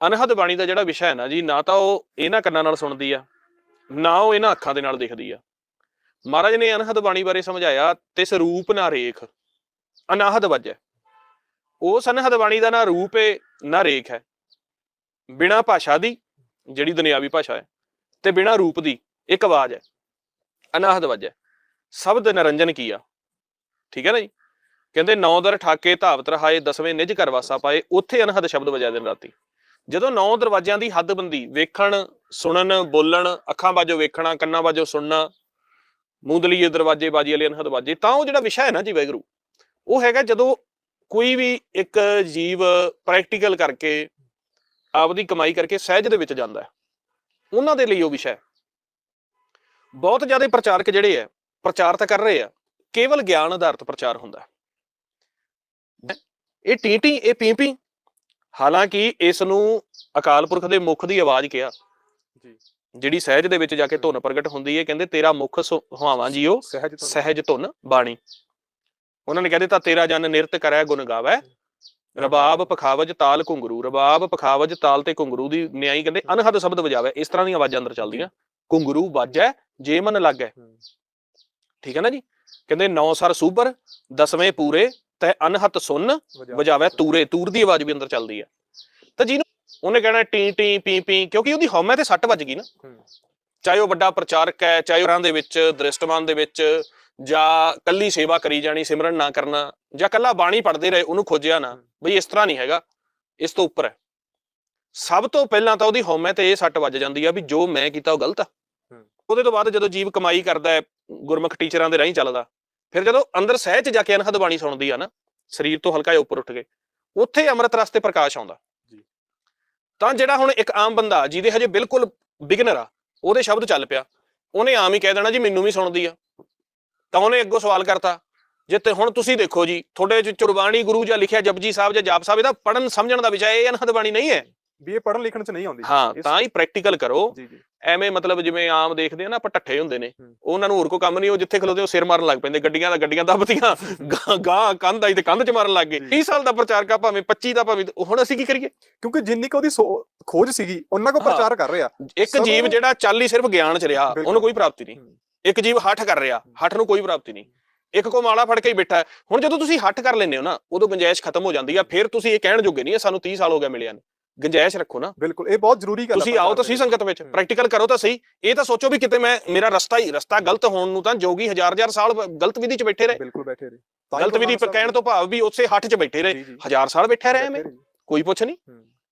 ਅਨਹਦ ਬਾਣੀ ਦਾ ਜਿਹੜਾ ਵਿਸ਼ਾ ਹੈ ਨਾ ਜੀ, ਨਾ ਤਾਂ ਉਹ ਇਹਨਾਂ ਕੰਨਾਂ ਨਾਲ ਸੁਣਦੀ ਆ, ਨਾ ਉਹ ਇਹਨਾਂ ਅੱਖਾਂ ਦੇ ਨਾਲ ਦੇਖਦੀ ਆ। ਮਹਾਰਾਜ ਨੇ ਅਨਹਦ ਬਾਣੀ ਬਾਰੇ ਸਮਝਾਇਆ, ਤਿਸ ਰੂਪ ਨਾ ਰੇਖ, ਅਨਾਹਦ ਵਜੈ। ਉਸ ਅਨਹਦ ਬਾਣੀ ਦਾ ਨਾ ਰੂਪ ਹੈ ਨਾ ਰੇਖ ਹੈ। ਬਿਨਾ ਭਾਸ਼ਾ ਦੀ, ਜਿਹੜੀ ਦੁਨਿਆਵੀ ਭਾਸ਼ਾ ਹੈ, ਤੇ ਬਿਨਾ ਰੂਪ ਦੀ ਇੱਕ ਆਵਾਜ਼ ਹੈ, ਅਨਾਹਦ ਵਜੈ। ਸ਼ਬਦ ਨਿਰੰਜਨ ਕੀਆ। ਠੀਕ ਹੈ ਨਾ ਜੀ? ਕਹਿੰਦੇ, ਨੌ ਦਰ ਠਾਕੇ ਧਾਵਤ ਰਹਾਏ, ਦਸਵੇਂ ਨਿਜ ਘਰ ਵਾਸਾ ਪਾਏ, ਉੱਥੇ ਅਨਹਦ ਸ਼ਬਦ ਵਜਾ ਦਿਨ ਰਾਤੀ। ਜਦੋਂ ਨੌ ਦਰਵਾਜ਼ਿਆਂ ਦੀ ਹੱਦਬੰਦੀ ਵੇਖਣ, ਸੁਣਨ, ਬੋਲਣ, ਅੱਖਾਂ ਬਾਝੋਂ ਵੇਖਣਾ, ਕੰਨਾਂ ਬਾਝੋਂ ਸੁਣਨਾ ਮੂੰਦਲੀਏ ਦਰਵਾਜ਼ੇ, ਬਾਜੀ ਵਾਲੇ ਅਨਹਦ ਬਾਜੇ, ਤਾਂ ਉਹ ਜਿਹੜਾ ਵਿਸ਼ਾ ਹੈ ਨਾ ਜੀ ਵੈਗਰੂ ਉਹ ਹੈਗਾ ਜਦੋਂ ਕੋਈ ਵੀ ਇੱਕ ਜੀਵ ਪ੍ਰੈਕਟੀਕਲ ਕਰਕੇ, ਆਪਦੀ ਕਮਾਈ ਕਰਕੇ ਸਹਿਜ ਦੇ ਵਿੱਚ ਜਾਂਦਾ ਹੈ, ਉਹਨਾਂ ਦੇ ਲਈ ਉਹ ਵਿਸ਼ਾ ਹੈ। ਬਹੁਤ ਜ਼ਿਆਦਾ ਪ੍ਰਚਾਰਕ ਜਿਹੜੇ ਹੈ, ਪ੍ਰਚਾਰ ਤਾਂ ਕਰ ਰਹੇ ਆ, ਕੇਵਲ ਗਿਆਨ ਆਧਾਰਿਤ ਪ੍ਰਚਾਰ ਹੁੰਦਾ ਹੈ। ਇਹ ਟੀਟੀ, ਇਹ ਪੀਪੀ ਹਾਲਾਂਕਿ ਇਸ ਨੂੰ ਅਕਾਲ ਪੁਰਖ ਦੇ ਮੁਖ ਦੀ ਆਵਾਜ਼ ਕਿਹਾ। ਜੀ। ਜਿਹੜੀ ਸਹਿਜ ਦੇ ਵਿੱਚ ਜਾ ਕੇ ਧੁਨ ਪ੍ਰਗਟ ਹੁੰਦੀ ਹੈ ਕਹਿੰਦੇ ਤੇਰਾ ਮੁਖ ਸੁਹਾਵਾਂ ਜੀਓ ਸਹਿਜ ਤੋਂ ਧੁਨ ਬਾਣੀ। ਉਹਨਾਂ ਨੇ ਕਹਿ ਦਿੱਤਾ ਤੇਰਾ ਜਨ ਨਿਰਤ ਕਰੈ ਗੁਣ ਗਾਵੈ। ਰਬਾਬ ਪਖਾਵਜ ਤਾਲ ਘੁੰਗਰੂ ਰਬਾਬ ਪਖਾਵਜ ਤਾਲ ਤੇ ਘੁੰਗਰੂ ਦੀ ਨਿਆਈ ਕਹਿੰਦੇ ਅਨਹਦ ਸ਼ਬਦ ਵਜਾਵੇ। ਇਸ ਤਰ੍ਹਾਂ ਦੀਆਂ ਆਵਾਜ਼ਾਂ ਅੰਦਰ ਚੱਲਦੀਆਂ। ਘੁੰਗਰੂ ਵਾਜੈ ਜੇ ਮਨ ਲੱਗੈ। ਠੀਕ ਹੈ ਨਾ ਜੀ? ਕਹਿੰਦੇ ਨੌ ਸਰ ਸੂਬਰ ਦਸਵੇਂ ਪੂਰੇ ਤੇ ਅਨਹਤ ਸੁਨ ਵਜਾ- ਵਜਾਵੇ ਤੂਰੇ ਤੂਰ ਦੀ ਆਵਾਜ਼ ਵੀ ਅੰਦਰ ਚੱਲਦੀ ਹੈ ਤਾਂ ਜਿਹਨੂੰ ਉਹਨੇ ਕਹਿਣਾ ਟੀ ਟੀ ਪੀ ਪੀ ਕਿਉਂਕਿ ਉਹਦੀ ਹਉਮੈ ਤੇ ਸੱਟ ਵੱਜ ਗਈ ਨਾ। ਚਾਹੇ ਉਹ ਵੱਡਾ ਪ੍ਰਚਾਰਕ ਹੈ ਚਾਹੇ ਉਹਨਾਂ ਦੇ ਵਿੱਚ ਦ੍ਰਿਸ਼ਟਮਾਨ ਦੇ ਵਿੱਚ ਜਾਂ ਕੱਲੀ ਸੇਵਾ ਕਰੀ ਜਾਣੀ ਸਿਮਰਨ ਨਾ ਕਰਨਾ ਜਾਂ ਕੱਲਾ ਬਾਣੀ ਪੜ੍ਹਦੇ ਰਹੇ ਉਹਨੂੰ ਖੋਜਿਆ ਨਾ ਬਈ ਇਸ ਤਰ੍ਹਾਂ ਨਹੀਂ ਹੈਗਾ ਇਸ ਤੋਂ ਉੱਪਰ ਹੈ। ਸਭ ਤੋਂ ਪਹਿਲਾਂ ਤਾਂ ਉਹਦੀ ਹਉਮੈ ਤੇ ਇਹ ਸੱਟ ਵੱਜ ਜਾਂਦੀ ਆ ਵੀ ਜੋ ਮੈਂ ਕੀਤਾ ਉਹ ਗਲਤ ਆ। ਉਹਦੇ ਤੋਂ ਬਾਅਦ ਜਦੋਂ ਜੀਵ ਕਮਾਈ ਕਰਦਾ ਹੈ ਗੁਰਮੁਖ ਟੀਚਰਾਂ ਦੇ ਰਾਹੀਂ ਚੱਲਦਾ ਫਿਰ ਜਦੋਂ ਅੰਦਰ ਸਹਿਜ ਜਾ ਕੇ ਅਨਹਦ ਬਾਣੀ ਸੁਣਦੀ ਆ ਨਾ ਸਰੀਰ ਤੋਂ ਹਲਕਾ ਜਿਹਾ ਉੱਪਰ ਉੱਠ ਕੇ ਉੱਥੇ ਅੰਮ੍ਰਿਤ ਰਸ ਤੇ ਪ੍ਰਕਾਸ਼ ਆਉਂਦਾ। ਤਾਂ ਜਿਹੜਾ ਹੁਣ ਇੱਕ ਆਮ ਬੰਦਾ ਜਿਹਦੇ ਹਜੇ ਬਿਲਕੁਲ ਬਿਗਨਰ ਆ ਉਹਦੇ ਸ਼ਬਦ ਚੱਲ ਪਿਆ। ਉਹਨੇ ਆਮ ਹੀ ਕਹਿ ਦੇਣਾ ਜੀ ਮੈਨੂੰ ਵੀ ਸੁਣਦੀ ਆ। ਤਾਂ ਉਹਨੇ ਅੱਗੋਂ ਸਵਾਲ ਕਰਤਾ ਜੇ ਤੇ ਹੁਣ ਤੁਸੀਂ ਦੇਖੋ ਜੀ ਤੁਹਾਡੇ ਚ ਚੁਰਬਾਣੀ ਗੁਰੂ ਜਾਂ ਲਿਖਿਆ ਜਪਜੀ ਸਾਹਿਬ ਜਾਂ ਜਾਪ ਸਾਹਿਬ ਇਹਦਾ ਪੜਨ ਸਮਝਣ ਦਾ ਵਿਸ਼ਾ ਇਹ ਅਨਹਦ ਬਾਣੀ ਨਹੀਂ ਹੈ। ਵੀ ਇਹ ਪੜਨ ਲਿਖਣ ਚ ਨਹੀਂ ਆਉਂਦੀ। ਹਾਂ ਤਾਂ ਹੀ ਪ੍ਰੈਕਟੀਕਲ ਕਰੋ। ਜੀ ਜੀ। ਐਵੇਂ ਮਤਲਬ ਜਿਵੇਂ ਆਮ ਦੇਖਦੇ ਆ ਨਾ ਆਪਾਂ ਟੱਠੇ ਹੁੰਦੇ ਨੇ। ਉਹਨਾਂ ਨੂੰ ਹੋਰ ਕੋਈ ਕੰਮ ਨਹੀਂ ਉਹ ਜਿੱਥੇ ਖਲੋਤੇ ਉਹ ਸਿਰ ਮਾਰਨ ਲੱਗ ਪੈਂਦੇ ਗੱਡੀਆਂ ਦਾ ਗੱਡੀਆਂ ਦੱਬਦੀਆਂ ਗਾਂ ਕੰਧ ਆਈ ਤੇ ਕੰਧ 'ਚ ਮਾਰਨ ਲੱਗ ਗਏ ਜੀ। 30 ਸਾਲ ਦਾ ਪ੍ਰਚਾਰਕਾ ਭਾਵੇਂ 25 ਦਾ ਭਾਵੇਂ ਹੁਣ ਅਸੀਂ ਕੀ ਕਰੀਏ ਕਿਉਂਕਿ ਜਿੰਨੀ ਕੁ ਉਹਦੀ ਖੋਜ ਸੀਗੀ ਉਹਨਾਂ ਕੋ। ਪ੍ਰਚਾਰ ਕਰ ਰਿਹਾ ਇੱਕ ਜੀਵ ਜਿਹੜਾ ਚੱਲ ਹੀ ਸਿਰਫ ਗਿਆਨ 'ਚ ਰਿਹਾ। ਉਹਨੂੰ ਕੋਈ ਪ੍ਰਾਪਤੀ ਨਹੀਂ। ਇੱਕ ਜੀਵ ਹੱਠ ਕਰ ਰਿਹਾ ਹੱਠ ਨੂੰ ਕੋਈ ਪ੍ਰਾਪਤੀ ਨਹੀਂ ਇੱਕ ਕੋ ਮਾਲਾ ਫੜ ਕੇ ਹੀ ਬੈਠਾ। ਹੁਣ ਜਦੋਂ ਤੁਸੀਂ ਹੱਠ ਕਰ ਲੈਂਦੇ ਹੋ ਨਾ ਉਦੋਂ ਗੁੰਜਾਇਸ਼ ਖਤਮ ਹੋ ਜਾਂਦੀ ਆ ਫਿਰ ਤੁਸੀਂ ਇਹ ਕਹਿਣ ਜੋਗੇ ਨਹੀਂ ਸਾਨੂੰ 30 ਸਾਲ ਹੋ ਗਿਆ ਮਿਲਿਆ ਨੇ ਗੁੰਜਾਇਸ਼ ਰੱਖੋ ਨਾ। ਬਿਲਕੁਲ ਇਹ ਬਹੁਤ ਜ਼ਰੂਰੀ ਗੱਲ ਤੁਸੀਂ ਆਓ ਤਾਂ ਸਹੀ ਸੰਗਤ ਵਿੱਚ। ਪ੍ਰੈਕਟੀਕਲ ਕਰੋ ਤਾਂ ਸਹੀ। ਇਹ ਤਾਂ ਸੋਚੋ ਵੀ ਕਿਤੇ ਮੈਂ ਮੇਰਾ ਰਸਤਾ ਹੀ ਰਸਤਾ ਗਲਤ ਹੋਣ ਨੂੰ ਤਾਂ ਜੋਗੀ ਹਜ਼ਾਰ ਹਜ਼ਾਰ ਸਾਲ ਗਲਤ ਵਿਧੀ 'ਚ ਬੈਠੇ ਰਹੇ। ਬਿਲਕੁਲ ਬੈਠੇ ਰਹੇ। ਗਲਤ ਵਿਧੀ ਕਹਿਣ ਤੋਂ ਭਾਵ ਵੀ ਉਸੇ ਹੱਠ 'ਚ ਬੈਠੇ ਰਹੇ। ਹਜ਼ਾਰ ਸਾਲ ਬੈਠੇ ਰਹੇ ਐਵੇਂ ਰਹੇ। ਕੋਈ ਪੁੱਛ ਨਹੀਂ।